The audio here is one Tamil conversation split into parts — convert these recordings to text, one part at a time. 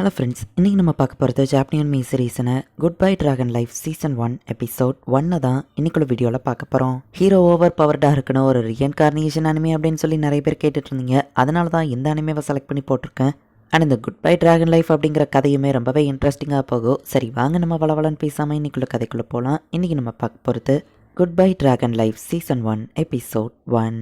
ஹலோ ஃப்ரெண்ட்ஸ் இன்றைக்கி நம்ம பார்க்க போகிறது ஜாப்பனியன் மீ சீரீஸில் good bye dragon life season one episode ஒன்னை தான் இன்னைக்குள்ள வீடியோவில் பார்க்க போகிறோம் ஹீரோ ஓவர் பவர்டாக இருக்கணும் ஒரு ரீஎன்கார்னேஷன் அனிமே அப்படின்னு சொல்லி நிறைய பேர் கேட்டுட்டு இருந்தீங்க. அதனால தான் இந்த அனிமேவை செலக்ட் பண்ணி போட்டிருக்கேன். அண்ட் இந்த குட் பை ட்ராகன் லைஃப் அப்படிங்கிற கதையுமே ரொம்பவே இன்ட்ரெஸ்டிங்காக போகும். சரி வாங்க நம்ம வளவலன்னு பேசாமல் இன்னைக்குள்ள கதைக்குள்ளே போகலாம் இன்றைக்கி நம்ம பார்க்க போகிறது good bye dragon life season one episode one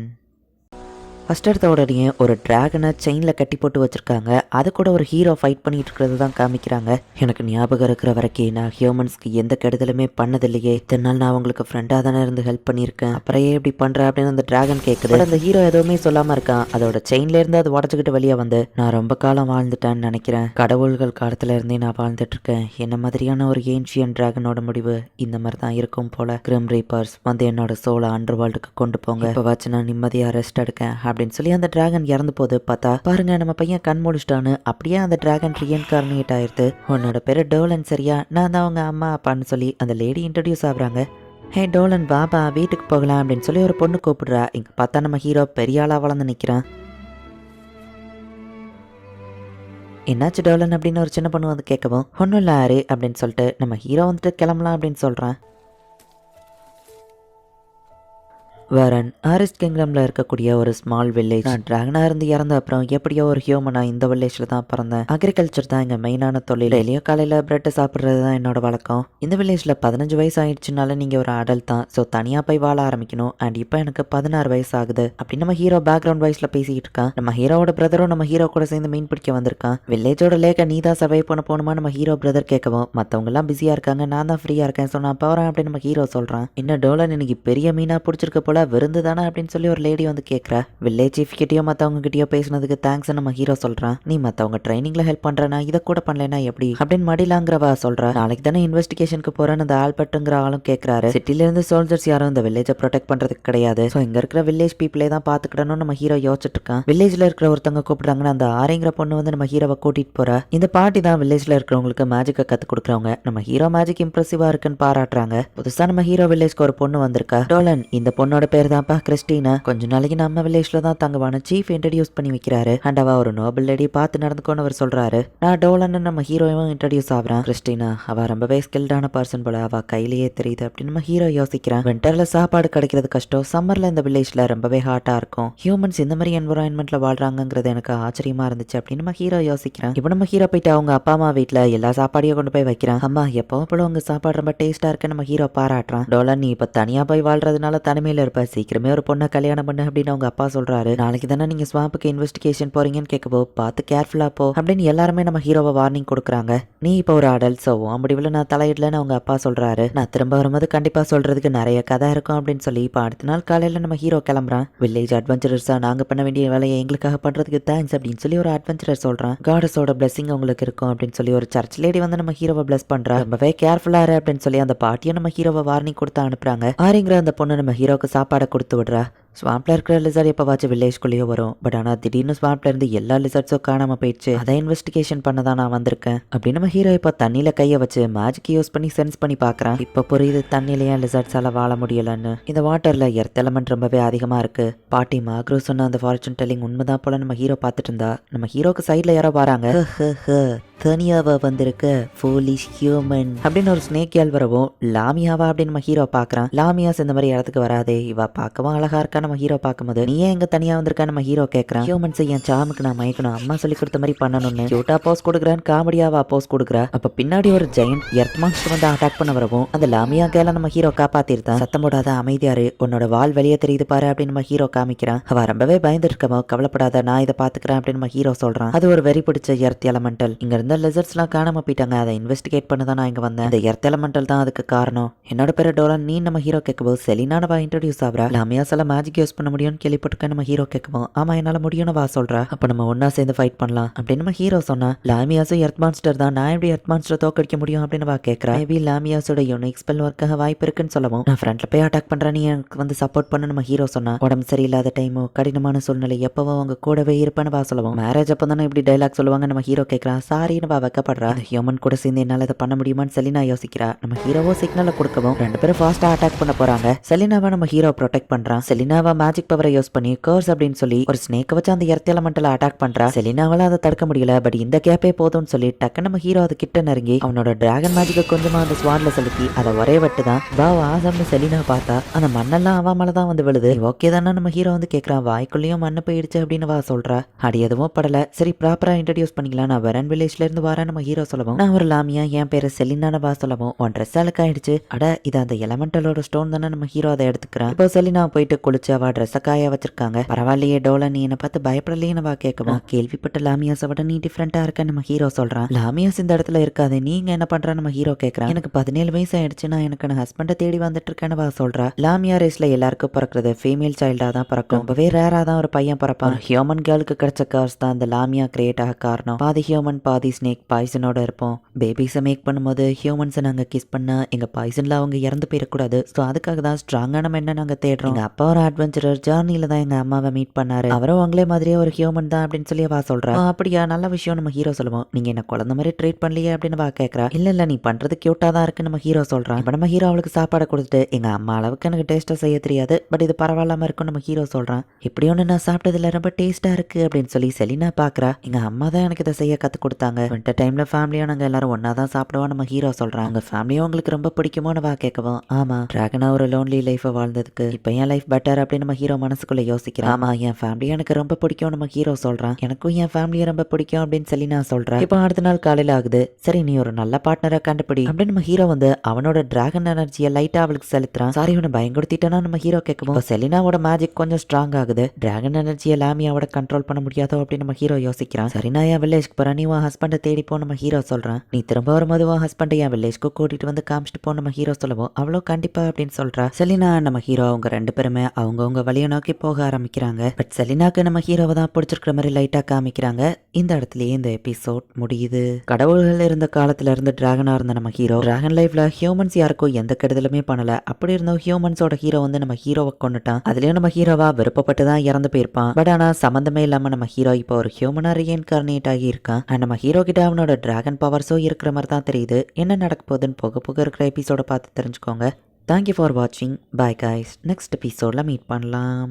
first எடுத்த உடனே ஒரு டிராகனை செயினில் கட்டி போட்டு வச்சுருக்காங்க. அது கூட ஒரு ஹீரோ ஃபைட் பண்ணிட்டு இருக்கிறது தான் காமிக்கிறாங்க. எனக்கு ஞாபகம் இருக்கிற வரைக்கும் நான் ஹியூமன்ஸ்க்கு எந்த கெடுதலுமே பண்ணதில்லையே. இத்தனை நாள் நான் உங்களுக்கு ஃப்ரெண்டாக தானே இருந்து ஹெல்ப் பண்ணியிருக்கேன். அப்புறம் ஏன் இப்படி பண்ணுற அப்படின்னு அந்த டிராகன் கேட்குது அந்த ஹீரோ எதுவுமே சொல்லாமல் இருக்கான். அதோட செயின்லேருந்து அது உடச்சிக்கிட்டு வெளியே வந்து நான் ரொம்ப காலம் வாழ்ந்துட்டேன்னு நினைக்கிறேன். கடவுள்கள் காலத்துல இருந்தே நான் வாழ்ந்துட்டு இருக்கேன். என்ன மாதிரியான ஒரு ஏன்ஷியன் டிராகனோட முடிவு? இந்த மாதிரி தான் இருக்கும் போல. கிரிம் ரீப்பர்ஸ் வந்து என்னோட சோலை அண்டர் வேர்ல்டுக்கு கொண்டு போங்க. இப்போ வச்சு நான் நிம்மதியாக ரெஸ்ட் எடுக்கேன். அப்படின்னு சொல்லி அந்த டிராகன் இறந்து போது பார்த்தா பாருங்க நம்ம பையன் கண் முடிச்சிட்டான்னு. அப்படியே அந்த டிராகன் ரீஎன்கார்னேட் ஆயிருது உன்னோட பேரு டோலன் சரியா? நான் தான் அவங்க அம்மா அப்பான்னு சொல்லி அந்த லேடி இன்ட்ரடியூஸ் ஆகுறாங்க. ஹே டோலன் பாபா வீட்டுக்கு போகலாம் அப்படின்னு சொல்லி ஒரு பொண்ணு கூப்பிடுறா. இங்க பார்த்தா நம்ம ஹீரோ பெரிய ஆளா வளர்ந்து நிக்கிறான். என்னாச்சு டோலன்? அப்படின்னு ஒரு சின்ன பொண்ணு வந்து கேட்கவும் ஒன்றும் இல்லை ஆறு அப்படின்னு சொல்லிட்டு நம்ம ஹீரோ வந்துட்டு கிளம்பலாம் அப்படின்னு சொல்கிறான் வரன் ஆரிஸ்ட் கிங்டமில் இருக்கக்கூடிய ஒரு ஸ்மால் வில்லேஜ் நான் டிராகனாக இருந்து இறந்த அப்புறம் எப்படியோ ஒரு ஹியூமனா இந்த வில்லேஜில் தான் பிறந்தேன். அக்ரிகல்ச்சர் தான் எங்கள் மெயினான தொழில். டெய்லியும் காலையில் பிரெட் சாப்பிட்றது தான் என்னோட வழக்கம். இந்த வில்லேஜில் பதினஞ்சு வயசு ஆயிடுச்சுனால நீங்கள் ஒரு அடல் தான். ஸோ தனியாக போய் வாழ ஆரம்பிக்கணும். அண்ட் இப்போ எனக்கு பதினாறு வயசு ஆகுது. அப்படி நம்ம ஹீரோ பேக்ரவுண்ட் வாய்ஸில் பேசிக்கிட்டு இருக்கான். நம்ம ஹீரோவோட பிரதரும் நம்ம ஹீரோ கூட சேர்ந்து மீன் பிடிக்க வந்திருக்கான். வில்லேஜோட லேக்க நீ தான் சர்வை பண்ண போகணுமா நம்ம ஹீரோ பிரதர் கேட்கவும். மற்றவங்களாம் எல்லாம் பிஸியாக இருக்காங்க. நான் தான் ஃப்ரீயாக இருக்கேன். ஸோ நான் போகிறேன் அப்படின்னு நம்ம ஹீரோ சொல்கிறான் இன்னும் டோலன் இன்னைக்கு பெரிய மீனாக பிடிச்சிருக்க போல விருந்து தானே அப்படின்னு சொல்லி ஒரு லேடி வந்து கேட்குற வில்லேஜ் சீஃப் கிட்டயோ மற்றவங்க கிட்டயோ பேசுனதுக்கு தேங்க்ஸ் நம்ம ஹீரோ சொல்கிறான் நீ மற்றவங்க ட்ரைனிங்கில் ஹெல்ப் பண்ணுறனா இதை கூட பண்ணலனா எப்படி? அப்படின்னு மடிலாங்கிறவா சொல்கிற நாளைக்கு தானே இன்வெஸ்டிகேஷனுக்கு போகிறேன்னு அந்த ஆல்பர்ட்டுங்கிற ஆளும் கேட்குறாரு சிட்டிலேருந்து சோல்ஜர்ஸ் யாரும் இந்த வில்லேஜை ப்ரொடெக்ட் பண்ணுறதுக்கு கிடையாது. ஸோ இங்கே இருக்கிற வில்லேஜ் பீப்புளே தான் பார்த்துக்கிடணும்னு நம்ம ஹீரோ யோசிச்சுட்டு இருக்கான் வில்லேஜில் இருக்கிற ஒருத்தவங்க கூப்பிடுறாங்கன்னா அந்த ஆரிங்கிற பொண்ணு வந்து நம்ம ஹீரோவை கூட்டிகிட்டு போகிற இந்த பாட்டி தான் வில்லேஜில் இருக்கிறவங்களுக்கு மேஜிக்கை கற்றுக் கொடுக்குறவங்க. நம்ம ஹீரோ மேஜிக் இம்ப்ரெசிவாக இருக்குன்னு பாராட்டுறாங்க. புதுசாக நம்ம ஹீரோ வில்லேஜ்க்கு ஒரு பொண்ணு வந்திருக்கா. டோலன் இந்த பொண்ணோட பேர் தான்ப்பா கிறிஸ்டினா. கொஞ்ச நாளைக்கு நம்ம வில்லேஜ்ல தான் தங்குவான சீஃப் இன்ட்ரடியூஸ் பண்ணி வைக்கிறாரு. அண்ட் அவ ஒரு நோபல் லேடி பார்த்து நடந்துக்கோன்னு அவர் சொல்றாரு. நான் டோலன் நம்ம ஹீரோவும் இன்ட்ரடியூஸ் ஆகுறான். கிறிஸ்டினா அவ ரொம்பவே ஸ்கில்டான பர்சன் போல அவ கையிலேயே தெரியுது அப்படின்னு நம்ம ஹீரோ யோசிக்கிறான். விண்டர்ல சாப்பாடு கிடைக்கிறது கஷ்டம். சம்மர்ல இந்த வில்லேஜ்ல ரொம்பவே ஹாட்டா இருக்கும். ஹியூமன்ஸ் இந்த மாதிரி என்வரான்மெண்ட்ல வாழ்றாங்கிறது எனக்கு ஆச்சரியமா இருந்துச்சு அப்படின்னு நம்ம ஹீரோ யோசிக்கிறான். இப்போ நம்ம ஹீரோ போயிட்டு அவங்க அப்பா அம்மா வீட்டுல எல்லா சாப்பாடையும் கொண்டு போய் வைக்கிறான். அம்மா எப்பவும் போல உங்க சாப்பாடு ரொம்ப டேஸ்டா இருக்கு நம்ம ஹீரோ பாராட்டுறான். டோலன் நீ இப்ப தனியா போய் வாழ்றதுனால தனிமையில இருப்ப சீக்கிரமே ஒரு பொண்ணை கல்யாணம் பண்ணு அப்படின்னு அவங்க அப்பா சொல்றாரு. நாளைக்கு தானே நீங்க ஸ்வாம்புக்கு இன்வெஸ்டிகேஷன் போறீங்கன்னு கேட்கப்போ பார்த்து கேர்ஃபுல்லா போ அப்படின்னு எல்லாருமே நம்ம ஹீரோவை வார்னிங் கொடுக்குறாங்க. நீ இப்போ ஒரு அடல்ட் சோவும் அப்படி முடிவில் நான் தலையிடலன்னு அவங்க அப்பா சொல்றாரு. நான் திரும்ப வரும்போது கண்டிப்பா சொல்றதுக்கு நிறைய கதை இருக்கும் அப்படின்னு சொல்லி இப்போ அடுத்த நாள் காலையில நம்ம ஹீரோ கிளம்புறான். வில்லேஜ் அட்வென்ச்சரர்ஸா நாங்க பண்ண வேண்டிய வேலையை எங்களுக்காக பண்றதுக்கு தேங்க்ஸ் அப்படின்னு சொல்லி ஒரு அட்வென்ச்சரர் சொல்றான். காடஸோட பிளஸிங் உங்களுக்கு இருக்கும் அப்படின்னு சொல்லி ஒரு சர்ச் லேடி வந்து நம்ம ஹீரோவை பிளஸ் பண்றா. ரொம்பவே கேர்ஃபுல்லா இரு அப்படின்னு சொல்லி அந்த பாட்டியை நம்ம ஹீரோவை வார்னிங் கொடுத்து அனுப்புறாங்க. ஆரிங்கிற அந்த பொண்ணு நம்ம ஹீரோக்கு சாப்பாடை கொடுத்து விடுறா? ஸ்வாம்ப்ல இருக்கிற லிசர்ட் எப்போவாச்சும் வில்லேஜ்குள்ளேயோ வரும். பட் ஆனால் திடீர்னு ஸ்வாம்ப்ல இருந்து எல்லா லிசர்ட்ஸும் காணாம போயிடுச்சு. அதை இன்வெஸ்டிகேஷன் பண்ண தான் நான் வந்திருக்கேன். அப்படி நம்ம ஹீரோ இப்போ தண்ணியில கையை வச்சு மேஜிக் யூஸ் பண்ணி சென்ஸ் பண்ணி பார்க்கறான். இப்போ புரியுது தண்ணியில ஏன் லிசர்ட்ஸால வாழ முடியலன்னு. இந்த வாட்டர்ல எர்த் எலமெண்ட் ரொம்பவே அதிகமா இருக்கு. பாட்டி மாக்ரூ சொன்ன அந்த ஃபார்ச்சூன் டெல்லிங் உண்மைதான் போல நம்ம ஹீரோ பார்த்துட்டு இருந்தா. நம்ம ஹீரோக்கு சைட்ல யாரோ வராங்க. தனியாவா வந்திருக்க ஃபோலிஷ் ஹியூமன் அப்படின்னு ஒரு ஸ்னேக் கேள் வரவும் லாமியாவா அப்படின்னு நம்ம ஹீரோ பார்க்கறான். லாமியாஸ் இந்த மாதிரி இடத்துக்கு வராதே. இவ பார்க்கவும் அழகா இருக்கா நம்ம ஹீரோ பார்க்கும்போது நீ ஏன் எங்க தனியா வந்திருக்கா? நம்ம ஹீரோ கேட்கறான் ஹியூமன்ஸ் என் சாமுக்கு நான் மயக்கணும். அம்மா சொல்லி கொடுத்த மாதிரி பண்ணணும்னு. கியூட்டா போஸ் கொடுக்குறான் காமெடியாவா போஸ் கொடுக்குறா. அப்ப பின்னாடி ஒரு ஜெயின் எர்த் மான்ஸ்டர் வந்து அட்டாக் பண்ண வரவும் அந்த லாமியா கேல நம்ம ஹீரோ காப்பாத்திருந்தான். சத்தம் போடாத அமைதியாரு. உன்னோட வால் வெளியே தெரியுது பாரு அப்படின்னு நம்ம ஹீரோ காமிக்கிறான். அவ ரொம்பவே பயந்துட்டு இருக்கமோ கவலைப்படாத நான் இதை பாத்துக்கிறேன் அப்படின்னு நம்ம ஹீரோ சொல்றான். அது ஒரு வெறி பிடிச்ச எர்த் எலமெண்டல் இங்க இருந்த லெசர்ஸ்லாம் காணாம போயிட்டாங்க. அதை இன்வெஸ்டிகேட் பண்ண தான் நான் இங்க வந்தேன். இந்த எர்த் எலமெண்டல் தான் அதுக்கு காரணம். என்னோட பேரு டோலன் நீ நம்ம ஹீரோ கேட்கும்போது செலினானவா இன்ட்ரடியூஸ் ஆகுறா. லாமியாஸ் எல்லாம் மேஜிக் யூஸ் பண்ண முடியும்னு கேள்விப்பட்டிருக்க நம்ம ஹீரோ கேட்கவும் ஆமா என்னால முடியும்னு வா சொல்றா. அப்ப நம்ம ஒன்னா சேர்ந்து ஃபைட் பண்ணலாம். அப்படின்னு நம்ம ஹீரோ சொன்னா லாமியாஸும் எர்த் மான்ஸ்டர் தான். நான் எப்படி எர்த் மான்ஸ்டர் தோக்கடிக்க முடியும்? அப்படின்னு வா கேட்கறா மேபி லாமியாஸோட யூனிக் ஸ்பெல் ஒர்க்காக வாய்ப்பு இருக்குன்னு சொல்லவும் நான் ஃப்ரண்ட்ல போய் அட்டாக் பண்றேன். நீ எனக்கு வந்து சப்போர்ட் பண்ண. நம்ம ஹீரோ சொன்னா உடம்பு சரியில்லாத டைமோ கடினமான சூழ்நிலை எப்பவோ அவங்க கூடவே இருப்பேன்னு வா சொல்லவும். மேரேஜ் அப்போ தானே இப்படி டைலாக் சொல்லுவாங்க. நம்ம ஹீரோ கேட்கறான் சாரின்னு வா வைக்கப்படுறா. ஹியூமன் கூட சேர்ந்து என்னால இதை பண்ண முடியுமான்னு செலினா யோசிக்கிறா. நம்ம ஹீரோவோ சிக்னலை கொடுக்கவும் ரெண்டு பேரும் ஃபாஸ்டா அட்டாக் பண்ண போறாங்க. செலினாவை நம்ம ஹீரோ ப்ரொடெக்ட் பண்றான். செலினா செலினாவா மேஜிக் பவரை யூஸ் பண்ணி கர்ஸ் அப்படின்னு சொல்லி ஒரு ஸ்னேக்கை வச்சு அந்த எர்த் எலமெண்டல அட்டாக் பண்றா. செலினாவால அதை தடுக்க முடியல பட் இந்த கேப்பே போதும்னு சொல்லி டக்கு நம்ம ஹீரோ அது கிட்ட நெருங்கி அவனோட டிராகன் மேஜிக்க கொஞ்சமா அந்த ஸ்வாட்ல செலுத்தி அதை ஒரே வெட்டு தான் வா ஆசம்னு செலினா பார்த்தா அந்த மண்ணெல்லாம் அவன் மேல தான் வந்து விழுது. ஓகே தானே நம்ம ஹீரோ வந்து கேட்கறான் வாய்க்குள்ளேயும் மண்ணு போயிடுச்சு அப்படின்னு வா சொல்றா. அடி எதுவும் படல. சரி ப்ராப்பரா இன்ட்ரடியூஸ் பண்ணிக்கலாம். நான் வரன் வில்லேஜ்ல இருந்து வரேன் நம்ம ஹீரோ சொல்லவும். நான் ஒரு லாமியா என் பேரு செலினான வா சொல்லவும். உன் ட்ரெஸ் அழுக்காயிடுச்சு அட இது அந்த எலமெண்டலோட ஸ்டோன் தானே நம்ம ஹீரோ அதை எடுத்துக்கிறான். இப்போ செலினா போயிட்டு குளிச்சு அவ ட்ரெஸ்ஸை காய வச்சிருக்காங்க. பரவாயில்லையே டோல நீ என்னை பார்த்து பயப்படலையேன்னு வா கேட்கவும் கேள்விப்பட்ட லாமியாஸை விட நீ டிஃப்ரெண்டா இருக்க நம்ம ஹீரோ சொல்றான். லாமியாஸ் இந்த இடத்துல இருக்காது நீங்க என்ன பண்ற நம்ம ஹீரோ கேட்கறான். எனக்கு பதினேழு வயசு ஆயிடுச்சு நான் எனக்கு நான் ஹஸ்பண்டை தேடி வந்துட்டு இருக்கேன்னு வா சொல்றா. லாமியா ரேஸ்ல எல்லாருக்கும் பிறக்கிறது ஃபீமேல் சைல்டா தான் பிறக்கும். ரொம்பவே ரேரா தான் ஒரு பையன் பிறப்பான். ஹியூமன் கேர்ளுக்கு கிடைச்ச கார்ஸ் தான் இந்த லாமியா கிரியேட் ஆக காரணம். பாதி ஹியூமன் பாதி ஸ்னேக் பாய்சனோட இருப்போம். பேபிஸை மேக் பண்ணும்போது ஹியூமன்ஸை நாங்க கிஸ் பண்ணா எங்க பாய்சன்ல அவங்க இறந்து போயிடக்கூடாது. ஸோ அதுக்காக தான் ஸ்ட்ராங்கான மென்ன நாங்க தேடுறோம்? எங்க அப்பா ஒரு அட்வென்ச்சரர் ஜேர்னில தான் எங்க அம்மாவை மீட் பண்ணாரு. அவரும் உங்களே மாதிரியே ஒரு ஹியூமன் தான் அப்படின்னு சொல்லி வா சொல்றா. அப்படியா நல்ல விஷயம். நம்ம ஹீரோ சொல்லுவோம். நீங்க என்ன குழந்தை மாதிரி ட்ரீட் பண்ணலையே? அப்படின்னு வா கேட்குறா இல்ல இல்ல நீ பண்றது கியூட்டா தான் இருக்கு நம்ம ஹீரோ சொல்றான் இப்ப நம்ம ஹீரோ அவளுக்கு சாப்பாடு கொடுத்துட்டு எங்க அம்மா அளவுக்கு எனக்கு டேஸ்டா செய்ய தெரியாது. பட் இது பரவாயில்லாம இருக்கும் நம்ம ஹீரோ சொல்றான் இப்படி ஒன்று நான் சாப்பிட்டதுல ரொம்ப டேஸ்டா இருக்கு அப்படின்னு சொல்லி செலினா பாக்குறா. எங்க அம்மா தான் எனக்கு இதை செய்ய கத்து கொடுத்தாங்க. வின்டர் டைம்ல ஃபேமிலியோ நாங்க எல்லாரும் ஒன்னா தான் சாப்பிடுவோம் நம்ம ஹீரோ சொல்றான் உங்க ஃபேமிலியும் உங்களுக்கு ரொம்ப பிடிக்குமோன்னு வா கேட்கவும். ஆமா. டிராகனா ஒரு லோன்லி லைஃப்பை வாழ்ந்ததுக்கு இப்போ என் லைஃப் பெட்டர் அப்படின்னு நம்ம ஹீரோ மனசுக்குள்ள யோசிக்கிறான் ஆமா என் ஃபேமிலி எனக்கு ரொம்ப பிடிக்கும் நம்ம ஹீரோ சொல்றான். எனக்கும் என் ஃபேமிலியை ரொம்ப பிடிக்கும் அப்படின்னு சொல்லி நான் சொல்றேன். இப்போ அடுத்த நாள் காலையில ஆகுது. சரி நீ ஒரு நல்ல பார்ட்னரை கண்டுபிடி. அப்படின்னு நம்ம ஹீரோ வந்து அவனோட டிராகன் எனர்ஜியை லைட்டா அவளுக்கு செலுத்துறான். சாரி உன்னை பயன்படுத்திட்டானா நம்ம ஹீரோ கேட்கும் செலினாவோட மேஜிக் கொஞ்சம் ஸ்ட்ராங் ஆகுது. டிராகன் எனர்ஜியை லாமியாவோட கண்ட்ரோல் பண்ண முடியாதோ? அப்படின்னு நம்ம ஹீரோ யோசிக்கிறான். சரி நான் என் வில்லேஜ்க்கு போறேன். நீ உன் ஹஸ்பண்டை தேடி போ நம்ம ஹீரோ சொல்றான். நீ திரும்ப வரும்போது உன் ஹஸ்பண்டை என் வில்லேஜ்க்கு கூட்டிட்டு வந்து காமிச்சிட்டு போ நம்ம ஹீரோ சொல்லவும் அவ்வளோ கண்டிப்பா அப்படின்னு சொல்றா. செலினா நம்ம ஹீரோ அவங்க ரெண்டு பேருமே அவங்க அவங்கவுங்க வழியை நோக்கி போக ஆரம்பிக்கிறாங்க. பட் செலினாக்கு நம்ம ஹீரோவை தான் பிடிச்சிருக்கிற மாதிரி லைட்டா காமிக்கிறாங்க. இந்த இடத்துலயே இந்த எபிசோட் முடியுது. கடவுள்கள் இருந்த காலத்துல இருந்து டிராகனா இருந்த நம்ம ஹீரோ டிராகன் லைஃப்ல ஹியூமன்ஸ் யாருக்கும் எந்த கெடுதலுமே பண்ணல. அப்படி இருந்தோம் ஹியூமன்ஸோட ஹீரோ வந்து நம்ம ஹீரோவை கொண்டுட்டான் அதுலயும் நம்ம ஹீரோவா விருப்பப்பட்டு தான் இறந்து போயிருப்பான். பட் ஆனா சம்மந்தமே இல்லாம நம்ம ஹீரோ இப்போ ஒரு ஹியூமனா ரீஎன்கார்னேட் ஆகி இருக்கான். அண்ட் நம்ம ஹீரோ கிட்ட அவனோட டிராகன் பவர்ஸும் இருக்கிற மாதிரி தான் தெரியுது. என்ன நடக்க போகுதுன்னு போக போக இருக்கிற எபிசோட பார்த்து தெரிஞ்சுக்கோங்க. தேங்க்யூ ஃபார் வாட்சிங் பாய் காய்ஸ் நெக்ஸ்ட் எபிசோடில் மீட் பண்ணலாம்.